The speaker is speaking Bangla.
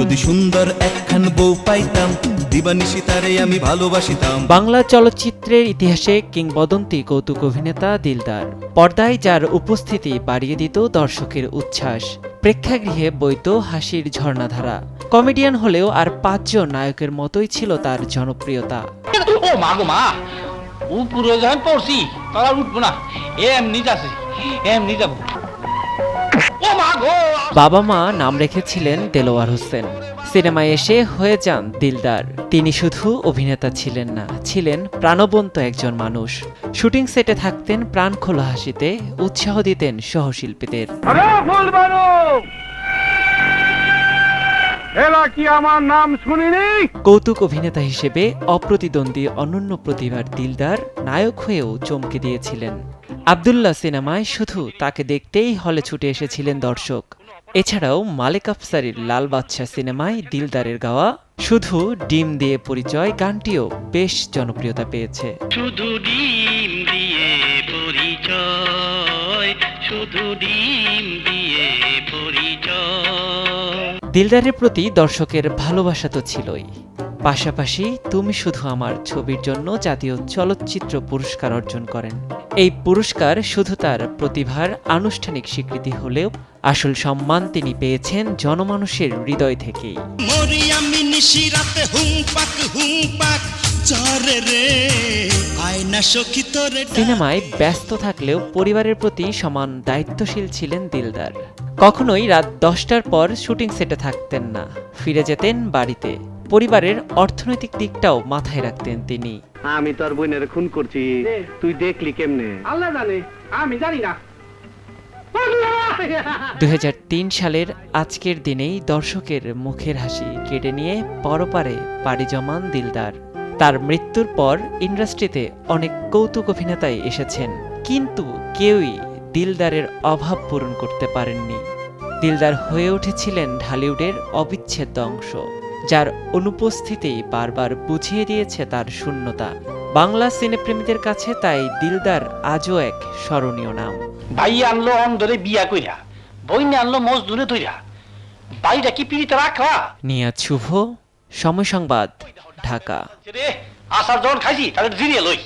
যদি সুন্দর একখান বউ পাইতাম দিবানিশি তারে আমি ভালোবাসিতাম। বাংলা চলচ্চিত্রের ইতিহাসে কিংবদন্তি কৌতুক অভিনেতা দিলদার। পর্দায় যার উপস্থিতি বাড়িয়ে দিত দর্শকের উচ্ছ্বাস প্রেক্ষাগৃহে বইত হাসির ঝর্ণাধারা। কমেডিয়ান হলেও আর পাঁচজন নায়কের মতোই ছিল তার জনপ্রিয়তা। ও মা গো মা উপরে যখন পড়ছি তারা উঠবো না এমনি যাচ্ছে এমনি যাব। বাবা মা নাম রেখেছিলেন দেলোয়ার হোসেন। সিনেমায় এসে হয়ে যান দিলদার। তিনি শুধু অভিনেতা ছিলেন না ছিলেন প্রাণবন্ত একজন মানুষ। শুটিং সেটে থাকতেন প্রাণখোলা হাসিতে উৎসাহ দিতেন সহশিল্পীদের। কি আমার নাম শুনিনি? কৌতুক অভিনেতা হিসেবে অপ্রতিদ্বন্দ্বী অনন্য প্রতিভার দিলদার নায়ক হয়েও চমকে দিয়েছিলেন। আবদুল্লাহ সিনেমায় শুধু তাকে দেখতেই হলে ছুটে এসেছিলেন দর্শক। এছাড়াও মালিক আফসারির লাল বাদশা সিনেমায় দিলদারের গাওয়া শুধু ডিম দিয়ে পরিচয় গানটিও বেশ জনপ্রিয়তা পেয়েছে। শুধু ডিম দিয়ে পরিচয় শুধু ডিম দিয়ে পরিচয়। দিলদারের প্রতি দর্শকের ভালোবাসা তো ছিলই। পাশাপাশি তুমি শুধু আমার ছবির জন্য জাতীয় চলচ্চিত্র পুরস্কার অর্জন করেন। এই পুরস্কার শুধু তার প্রতিভার আনুষ্ঠানিক স্বীকৃতি হলেও আসল সম্মান তিনি পেয়েছেন জনমানুষের হৃদয় থেকেই। সিনেমায় ব্যস্ত থাকলেও পরিবারের প্রতি সমান দায়িত্বশীল ছিলেন দিলদার। কখনোই রাত দশটার পর শুটিং সেটে থাকতেন না। ফিরে যেতেন বাড়িতে। পরিবারের অর্থনৈতিক দিকটাও মাথায় রাখতেন তিনি। আমি তোর বোনের খুন করছি। তুই দেখলি কেমনে? আল্লাহ জানে আমি জানি না। দুই সালের আজকের দিনেই দর্শকের মুখের হাসি কেড়ে নিয়ে পরপারে পাড়ি জমান দিলদার। তার মৃত্যুর পর ইন্ডাস্ট্রিতে অনেক কৌতুক অভিনেতাই এসেছেন কিন্তু কেউই দিলদারের অভাব পূরণ করতে পারেননি। দিলদার হয়ে উঠেছিলেন ঢালিউডের অবিচ্ছেদ্য অংশ। যার অনুপস্থিতি বারবার বুঝিয়ে দিয়েছে তার শূন্যতা। বাংলা সিনেপ্রেমীদের কাছে তাই দিলদার আজও এক স্মরণীয় নাম। ভাই আনলো অন্ধরে বিয়া কইরা বইনে আনলো মজদুরে ধইরা। বাইরা কি পিড়িতে রাখা নিয়া শুভ সময় সংবাদ ঢাকা। আসার যখন খাইছি তাদের জিরিয়ে লই